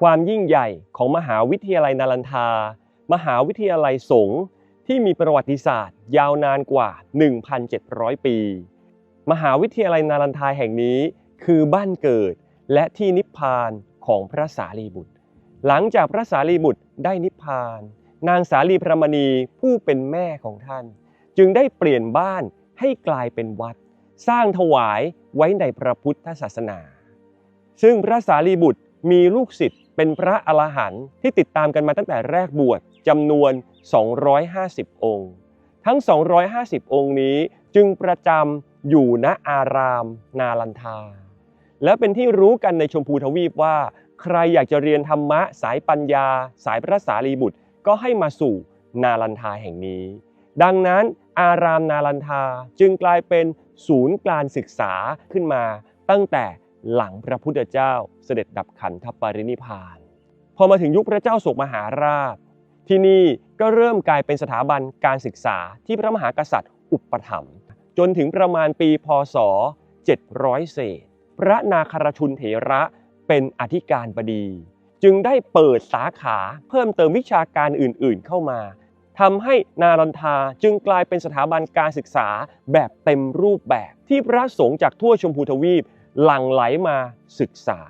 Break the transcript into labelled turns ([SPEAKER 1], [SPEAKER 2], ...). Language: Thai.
[SPEAKER 1] ความยิ่งใหญ่ของมหาวิทยาลัยนารันทา มหาวิทยาลัยสงฆ์ที่มีประวัติศาสตร์ ยาวนานกว่า 1,700 ปี มหาวิทยาลัยนารันทาแห่งนี้คือบ้านเกิดและที่นิพพานของพระสารีบุตร หลังจากพระสารีบุตรได้นิพพาน นางสาลีพระมณีผู้เป็นแม่ของท่าน จึงได้เปลี่ยนบ้านให้กลายเป็นวัด สร้างถวายไว้ในพระพุทธศาสนา ซึ่งพระสารีบุตรมีลูกศิษย์ เป็นพระอรหันต์ที่ติดตามกันมาตั้งแต่แรกบวชจำนวน 250 องค์ ทั้ง 250 องค์นี้จึงประจำอยู่ณอารามนาลันทา และเป็นที่รู้กันในชมพูทวีปว่า ใครอยากจะเรียนธรรมะสายปัญญา สายพระสารีบุตร ก็ให้มาสู่นาลันทาแห่งนี้ ดังนั้นอารามนาลันทาจึงกลายเป็นศูนย์การศึกษาขึ้นมาตั้งแต่ หลังพระพุทธเจ้าเสด็จดับขันธปรินิพาน พอมาถึงยุคพระเจ้าโศกมหาราช ที่นี่ก็เริ่มกลายเป็นสถาบันการศึกษาที่พระมหากษัตริย์อุปถัมภ์จนถึงประมาณปีพศ 700 เศษ พระนาคารชุนเถระเป็นอธิการบดี จึงได้เปิดสาขาเพิ่มเติมวิชาการอื่นๆเข้ามาทำให้นารันทาจึงกลายเป็นสถาบันการศึกษาแบบเต็มรูปแบบที่พระสงฆ์จากทั่วชมพูทวีป หลั่งไหลมาศึกษา